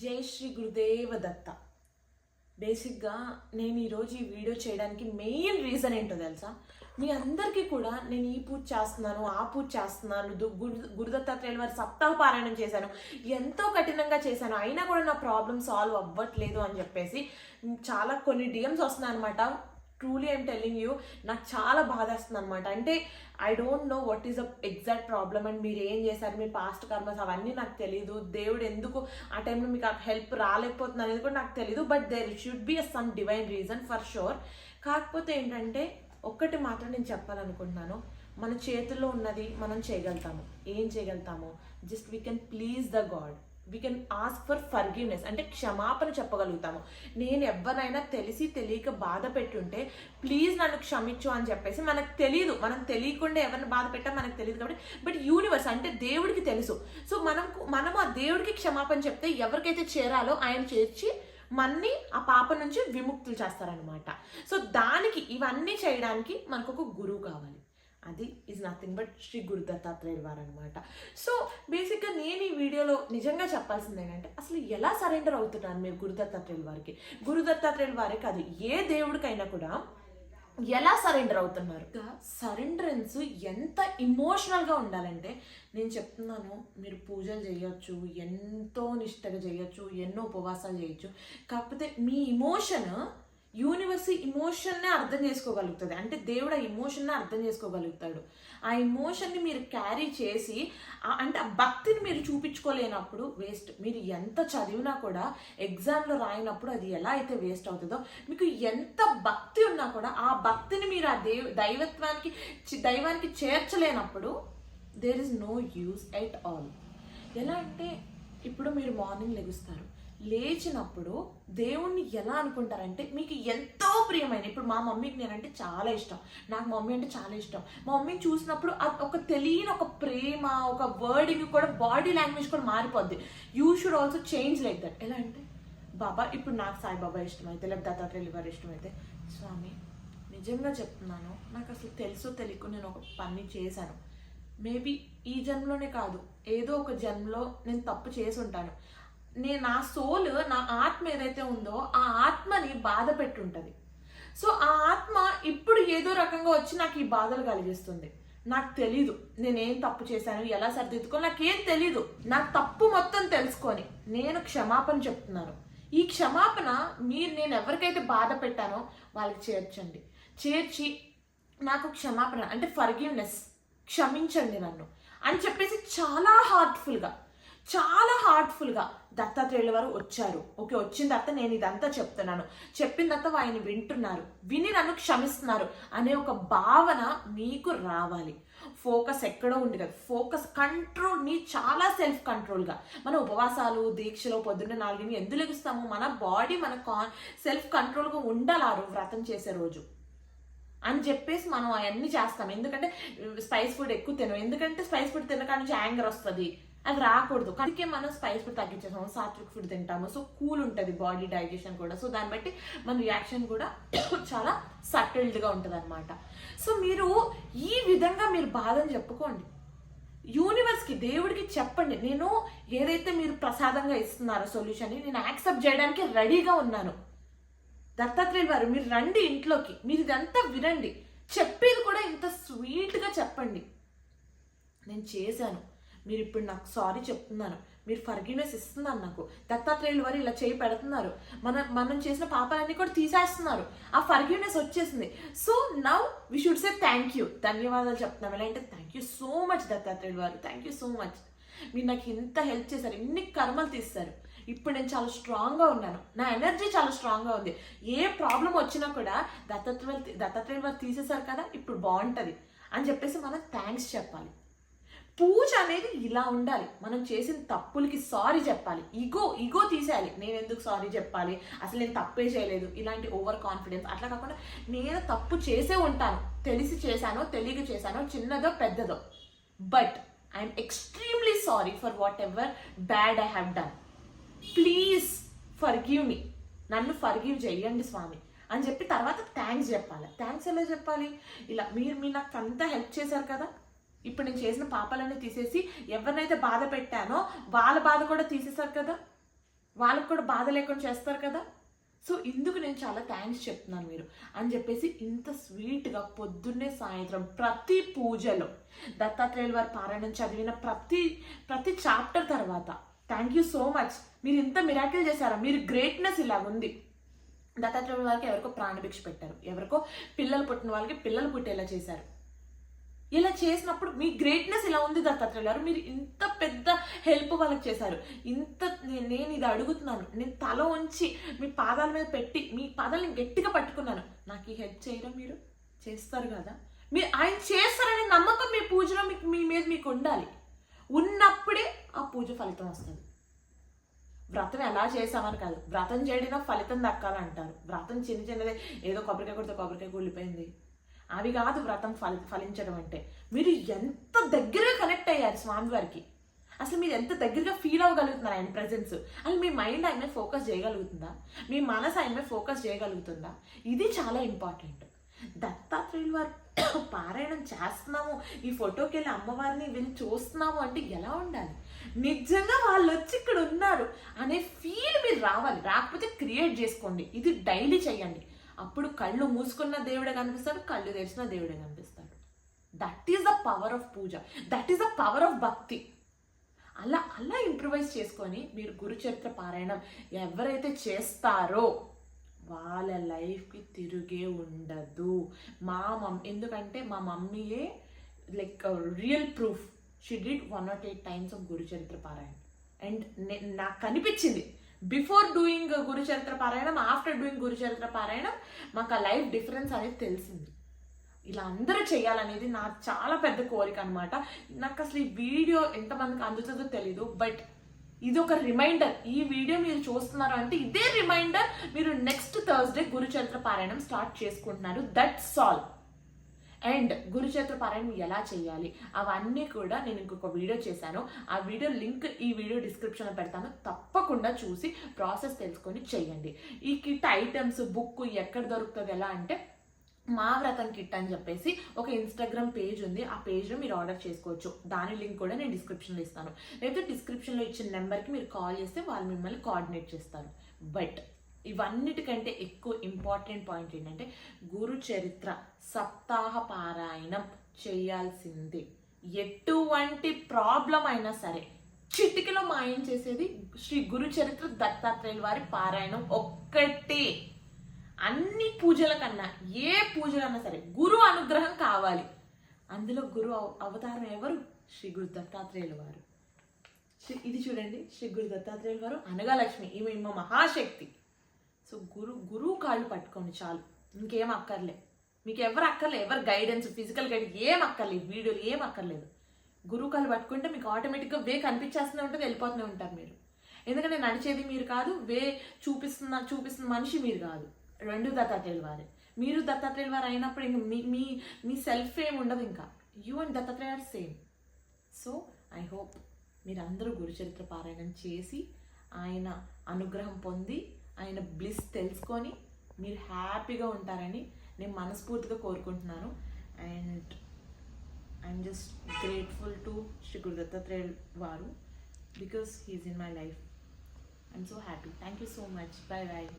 జై శ్రీ గురుదేవ దత్త. బేసిక్గా నేను ఈరోజు ఈ వీడియో చేయడానికి మెయిన్ రీజన్ ఏంటో తెలుసా? మీ అందరికీ కూడా నేను ఈ పూజ చేస్తున్నాను ఆ పూజ చేస్తున్నాను గురు గురుదత్తాత్రేయుల వారి సప్తాహ పారాయణం చేశాను ఎంతో కఠినంగా చేశాను అయినా కూడా నా ప్రాబ్లం సాల్వ్ అవ్వట్లేదు అని చెప్పేసి చాలా కొన్ని డిఎమ్స్ వస్తున్నాయి అనమాట ట్రూలీ ఐమ్ టెల్లింగ్ యూ నాకు చాలా బాధేస్తుంది అనమాట అంటే I don't know what is a exact problem and మీరు ఏం చేశారు మీ పాస్ట్ కర్మస్ అవన్నీ నాకు తెలియదు దేవుడు ఎందుకు ఆ టైంలో మీకు ఆ హెల్ప్ రాలేకపోతుంది అనేది కూడా నాకు తెలియదు but there should be a some divine reason for sure కాకపోతే ఏంటంటే ఒక్కటి మాత్రం నేను చెప్పాలనుకుంటున్నాను. మన చేతుల్లో ఉన్నది మనం చేయగలుగుతాము. ఏం చేయగలుగుతాము? Just we can please the God we can ask for forgiveness అంటే క్షమాపణ చెప్పగలుగుతాము. నేను ఎవరైనా తెలిసి తెలియక బాధ పెట్టుంటే ప్లీజ్ నన్ను క్షమించు అని చెప్పేసి మనకు తెలియదు మనం తెలియకుండా ఎవరిని బాధ పెట్టా మనకు తెలియదు కాబట్టి బట్ యూనివర్స్ అంటే దేవుడికి తెలుసు. సో మనం మనం ఆ దేవుడికి క్షమాపణ చెప్తే ఎవరికైతే చేరాలో ఆయన చేర్చి మన్ని ఆ పాప నుంచి విముక్తులు చేస్తారనమాట సో దానికి ఇవన్నీ చేయడానికి మనకు ఒక గురువు కావాలి. అది is nothing but Shri Guru దత్తాత్రేయుల వారు అనమాట సో బేసిక్గా నేను ఈ వీడియోలో నిజంగా చెప్పాల్సింది ఏంటంటే అసలు ఎలా సరెండర్ అవుతున్నారు మీరు గురు దత్తాత్రేయుల వారికి గురు దత్తాత్రేయుల వారే కాదు ఏ దేవుడికైనా కూడా ఎలా సరెండర్ అవుతున్నారు? సరెండరెన్స్ ఎంత ఇమోషనల్గా ఉండాలంటే నేను చెప్తున్నాను మీరు పూజలు చేయొచ్చు ఎంతో నిష్టగా చేయొచ్చు ఎన్నో ఉపవాసాలు చేయొచ్చు కాకపోతే మీ ఇమోషన్ యూనివర్స్ ఇమోషన్నే అర్థం చేసుకోగలుగుతుంది. అంటే దేవుడు ఆ ఇమోషన్నే అర్థం చేసుకోగలుగుతాడు. ఆ ఇమోషన్ని మీరు క్యారీ చేసి అంటే ఆ భక్తిని మీరు చూపించుకోలేనప్పుడు వేస్ట్ మీరు ఎంత చదివినా కూడా ఎగ్జామ్లో రాయినప్పుడు అది ఎలా అయితే వేస్ట్ అవుతుందో మీకు ఎంత భక్తి ఉన్నా కూడా ఆ భక్తిని మీరు ఆ దేవ దైవత్వానికి దైవానికి చేర్చలేనప్పుడు there is no use at all ఎలా అంటే ఇప్పుడు మీరు మార్నింగ్ లెగుస్తారు. లేచినప్పుడు దేవుణ్ణి ఎలా అనుకుంటారంటే మీకు ఎంతో ప్రియమైన ఇప్పుడు మా మమ్మీకి నేనంటే చాలా ఇష్టం. నాకు మమ్మీ అంటే చాలా ఇష్టం. మా మమ్మీని చూసినప్పుడు అది ఒక తెలియని ఒక ప్రేమ ఒక వర్డింగ్ కూడా బాడీ లాంగ్వేజ్ కూడా మారిపోద్ది. You should also change like that ఎలా అంటే బాబా ఇప్పుడు నాకు సాయిబాబా ఇష్టమైతే లేదా దత్తాత్రేయులు గారు ఇష్టమైతే స్వామి నిజంగా చెప్తున్నాను నాకు అసలు తెలుసో తెలియకు నేను ఒక పని చేశాను. మేబీ ఈ జన్మలోనే కాదు ఏదో ఒక జన్మలో నేను తప్పు చేసి ఉంటాను. నేను నా సోల్ నా ఆత్మ ఏదైతే ఉందో ఆ ఆత్మని బాధ పెట్టుంటుంది. సో ఆ ఆత్మ ఇప్పుడు ఏదో రకంగా వచ్చి నాకు ఈ బాధలు కలిగిస్తుంది. నాకు తెలీదు. నేనేం తప్పు చేశాను? ఎలా సరిదిద్దుకో నాకేం తెలీదు. నా తప్పు మొత్తం తెలుసుకొని నేను క్షమాపణ చెప్తున్నాను. ఈ క్షమాపణ మీరు నేను ఎవరికైతే బాధ పెట్టానో వాళ్ళకి చేర్చండి. చేర్చి నాకు క్షమాపణ అంటే ఫర్గివ్నెస్ క్షమించండి నన్ను. అని చెప్పేసి చాలా హార్ట్ఫుల్గా చాలా హార్ట్ఫుల్గా దత్తాత్రేయుల వారు వచ్చారు. ఓకే వచ్చిన తర్వాత నేను ఇదంతా చెప్తున్నాను. చెప్పిన తర్వాత ఆయన వింటున్నారు. విని నన్ను క్షమిస్తున్నారు అనే ఒక భావన మీకు రావాలి. ఫోకస్ ఎక్కడో ఉంది కదా. ఫోకస్ కంట్రోల్ నీ చాలా సెల్ఫ్ కంట్రోల్గా మన ఉపవాసాలు దీక్షలో పొద్దున్న నాలుగుని ఎందుకు లెగుస్తాము? మన బాడీ మన కాన్ సెల్ఫ్ కంట్రోల్గా ఉండాలి వ్రతం చేసే రోజు. అని చెప్పేసి మనం అవన్నీ చేస్తాం. ఎందుకంటే స్పైస్ ఫుడ్ ఎక్కువ తినం ఎందుకంటే స్పైస్ ఫుడ్ తినక నుంచి యాంగర్ వస్తుంది. అది రాకూడదు. అందుకే మనం స్పైస్ ఫుడ్ తగ్గించేసాము సాత్విక్ ఫుడ్ తింటాము. సో కూల్ ఉంటుంది బాడీ డైజెషన్ కూడా. సో దాన్ని బట్టి మన రియాక్షన్ కూడా చాలా సటిల్డ్గా ఉంటుంది అనమాట సో మీరు ఈ విధంగా మీరు బాధను చెప్పుకోండి. యూనివర్స్కి దేవుడికి చెప్పండి. నేను ఏదైతే మీరు ప్రసాదంగా ఇస్తున్నారో సొల్యూషన్ నేను యాక్సెప్ట్ చేయడానికి రెడీగా ఉన్నాను. దత్తాత్రేయులు వారు మీరు రండి ఇంట్లోకి. మీరు ఇదంతా వినండి. చెప్పేది కూడా ఇంత స్వీట్గా చెప్పండి. నేను చేశాను. మీరు ఇప్పుడు నాకు సారీ చెప్తున్నాను మీరు ఫర్గినెస్ ఇస్తున్నారు నాకు. దత్తాత్రేయులు వారు ఇలా చేయి పెడుతున్నారు. మన మనం చేసిన పాపాలన్నీ కూడా తీసేస్తున్నారు. ఆ ఫర్గివ్నెస్ వచ్చేసింది. So now we should say thank you ధన్యవాదాలు చెప్తున్నాం. ఎలా అంటే థ్యాంక్ యూ సో మచ్ దత్తాత్రేయులు వారు. థ్యాంక్ యూ సో మచ్ మీరు నాకు ఇంత హెల్ప్ చేశారు. ఎన్ని కర్మలు తీస్తారు ఇప్పుడు నేను చాలా స్ట్రాంగ్గా ఉన్నాను. నా ఎనర్జీ చాలా స్ట్రాంగ్గా ఉంది. ఏ ప్రాబ్లం వచ్చినా కూడా దత్తాత్రేయులు దత్తాత్రేయులు వారు తీసేశారు కదా ఇప్పుడు బాగుంటుంది. అని చెప్పేసి మనం థ్యాంక్స్ చెప్పాలి. పూజ అనేది ఇలా ఉండాలి. మనం చేసిన తప్పులకి సారీ చెప్పాలి. ఇగో ఈగో తీసేయాలి. నేను ఎందుకు సారీ చెప్పాలి? అసలు నేను తప్పే చేయలేదు. ఇలాంటి ఓవర్ కాన్ఫిడెన్స్ అట్లా కాకుండా నేను తప్పు చేసే ఉంటాను. తెలిసి చేశానో తెలియక చేశానో చిన్నదో పెద్దదో. But I'm extremely sorry for whatever bad I have done please forgive me నన్ను ఫర్గివ్ చేయండి స్వామి. అని చెప్పి తర్వాత థ్యాంక్స్ చెప్పాలి. థ్యాంక్స్ ఎలా చెప్పాలి? ఇలా మీరు మీరు నాకు అంతా హెల్ప్ చేశారు కదా. ఇప్పుడు నేను చేసిన పాపాలన్నీ తీసేసి ఎవరినైతే బాధ పెట్టానో వాళ్ళ బాధ కూడా తీసేశారు కదా? వాళ్ళకి కూడా బాధ లేకుండా చేస్తారు కదా? సో ఇందుకు నేను చాలా థ్యాంక్స్ చెప్తున్నాను మీరు. అని చెప్పేసి ఇంత స్వీట్గా పొద్దున్నే సాయంత్రం ప్రతి పూజలో దత్తాత్రేయుల వారి పారాయణం చదివిన ప్రతి ప్రతి చాప్టర్ తర్వాత థ్యాంక్ యూ సో మచ్ మీరు ఇంత మిరాకిల్ చేశారా? మీరు గ్రేట్నెస్ ఇలా ఉంది. దత్తాత్రేయుల వారికి ఎవరికో ప్రాణభిక్ష పెట్టారు. ఎవరికో పిల్లలు పుట్టిన వాళ్ళకి పిల్లలు పుట్టేలా చేశారు. ఇలా చేసినప్పుడు మీ గ్రేట్నెస్ ఇలా ఉంది దత్తాత్రేయులు గారు? మీరు ఇంత పెద్ద హెల్ప్ వాళ్ళకి చేశారు. ఇంత నేను ఇది అడుగుతున్నాను. నేను తల ఉంచి మీ పాదాల మీద పెట్టి మీ పాదాలను గట్టిగా పట్టుకున్నాను. నాకు ఈ హెల్ప్ చేయడం మీరు? చేస్తారు కదా. మీరు ఆయన చేస్తారనే నమ్మకం మీ పూజలో మీకు మీ మీద మీకు ఉండాలి. ఉన్నప్పుడే ఆ పూజ ఫలితం వస్తుంది. వ్రతం ఎలా చేసామని కాదు. వ్రతం చేయడం ఫలితం దక్కాలంటారు. వ్రతం చిన్న చిన్నదే. ఏదో కొబ్బరికాయ కొడితే కొబ్బరికాయ కూలిపోయింది అవి కాదు వ్రతం ఫలి ఫలించడం అంటే. మీరు ఎంత దగ్గరగా కనెక్ట్ అయ్యారు స్వామివారికి. అసలు మీరు ఎంత దగ్గరగా ఫీల్ అవ్వగలుగుతున్నారు ఆయన ప్రెజెన్స్ అసలు మీ మైండ్ ఆయన మీద ఫోకస్ చేయగలుగుతుందా? మీ మనసు ఆయన మీద ఫోకస్ చేయగలుగుతుందా? ఇది చాలా ఇంపార్టెంట్ దత్తాత్రేయులు వారు పారాయణం చేస్తున్నాము. ఈ ఫోటోకి వెళ్ళి అమ్మవారిని వెళ్ళి చూస్తున్నాము అంటే ఎలా ఉండాలి? నిజంగా వాళ్ళు వచ్చి ఇక్కడ ఉన్నారు అనే ఫీల్ మీరు రావాలి. రాకపోతే క్రియేట్ చేసుకోండి. ఇది డైలీ చేయండి. అప్పుడు కళ్ళు మూసుకున్న దేవుడే కనిపిస్తాడు కళ్ళు తెరిచిన దేవుడే కనిపిస్తాడు. That is the power of puja. That is the power of bhakti. అలా అలా ఇంప్రూవైజ్ చేసుకొని మీరు గురుచరిత్ర పారాయణం ఎవరైతే చేస్తారో వాళ్ళ లైఫ్కి తిరిగే ఉండదు. మా మమ్ ఎందుకంటే మా మమ్మీయే like real proof. She did one not eight times of Gurucharitra parayana. And నాకు కనిపించింది బిఫోర్ డూయింగ్ గురుచరిత్ర పారాయణం ఆఫ్టర్ డూయింగ్ గురుచరిత్ర పారాయణం మాకు ఆ లైఫ్ డిఫరెన్స్ అనేది తెలిసింది. ఇలా అందరూ చేయాలనేది నా చాలా పెద్ద కోరిక అనమాట నాకు అసలు ఈ వీడియో ఎంతమందికి అందుతుందో తెలీదు బట్ ఇది ఒక రిమైండర్ ఈ వీడియో మీరు చూస్తున్నారు అంటే ఇదే రిమైండర్ మీరు నెక్స్ట్ థర్స్డే గురుచరిత్ర పారాయణం స్టార్ట్ చేసుకుంటున్నారు. దట్స్ ఆల్ అండ్ గురుచేత్ర పారాయణం ఎలా చేయాలి? అవన్నీ కూడా నేను ఇంకొక వీడియో చేశాను. ఆ వీడియో లింక్ ఈ వీడియో డిస్క్రిప్షన్లో పెడతాను. తప్పకుండా చూసి ప్రాసెస్ తెలుసుకొని చేయండి. ఈ కిట్ ఐటమ్స్ బుక్ ఎక్కడ దొరుకుతుంది ఎలా అంటే మా వ్రతం కిట్ అని చెప్పేసి ఒక ఇన్స్టాగ్రామ్ పేజ్ ఉంది. ఆ పేజ్లో మీరు ఆర్డర్ చేసుకోవచ్చు. దాని లింక్ కూడా నేను డిస్క్రిప్షన్లో ఇస్తాను. లేదా డిస్క్రిప్షన్లో ఇచ్చిన నెంబర్కి మీరు కాల్ చేస్తే వాళ్ళు మిమ్మల్ని కోఆర్డినేట్ చేస్తారు. బట్ ఇవన్నిటికంటే ఎక్కువ ఇంపార్టెంట్ పాయింట్ ఏంటంటే గురు చరిత్ర సప్తాహ పారాయణం చేయాల్సిందే. ఎటువంటి ప్రాబ్లం అయినా సరే చిటికలో మాయం చేసేది శ్రీ గురు చరిత్ర దత్తాత్రేయుల వారి పారాయణం ఒక్కటే. అన్ని పూజల కన్నా ఏ పూజలన్నా సరే గురు అనుగ్రహం కావాలి. అందులో గురు అవ- అవతారం ఎవరు? శ్రీ గురు దత్తాత్రేయుల వారు. శ్రీ ఇది చూడండి. శ్రీ గురు దత్తాత్రేయుల వారు అనగాలక్ష్మి ఈమె ఈమె మహాశక్తి. సో గురు గురువు కాళ్ళు పట్టుకోండి చాలు. ఇంకేం అక్కర్లే. మీకు ఎవరు అక్కర్లే ఎవరు గైడెన్స్ ఫిజికల్ గైడ్ ఏం అక్కర్లేదు. వీడియోలు ఏం అక్కర్లేదు. గురువు కాళ్ళు పట్టుకుంటే మీకు ఆటోమేటిక్గా వే కనిపించేస్తూనే ఉంటుంది వెళ్ళిపోతూనే ఉంటారు మీరు. ఎందుకంటే నడిచేది మీరు కాదు వే చూపిస్తున్న చూపిస్తున్న మనిషి మీరు కాదు. రెండు దత్తాత్రేయుల వారే. మీరు దత్తాత్రేయుల వారు అయినప్పుడు ఇంక మీ మీ మీ సెల్ఫ్ ఏం ఉండదు ఇంకా. You and Dattatreya are same so I hope మీరందరూ గురుచరిత్ర పారాయణం చేసి ఆయన అనుగ్రహం పొంది ఆయన బ్లిస్ తెలుసుకొని మీరు హ్యాపీగా ఉంటారని నేను మనస్ఫూర్తిగా కోరుకుంటున్నాను. And I'm just grateful to Shri Guru Dattatreya వారు because he is in my life I'm so happy thank you so much bye bye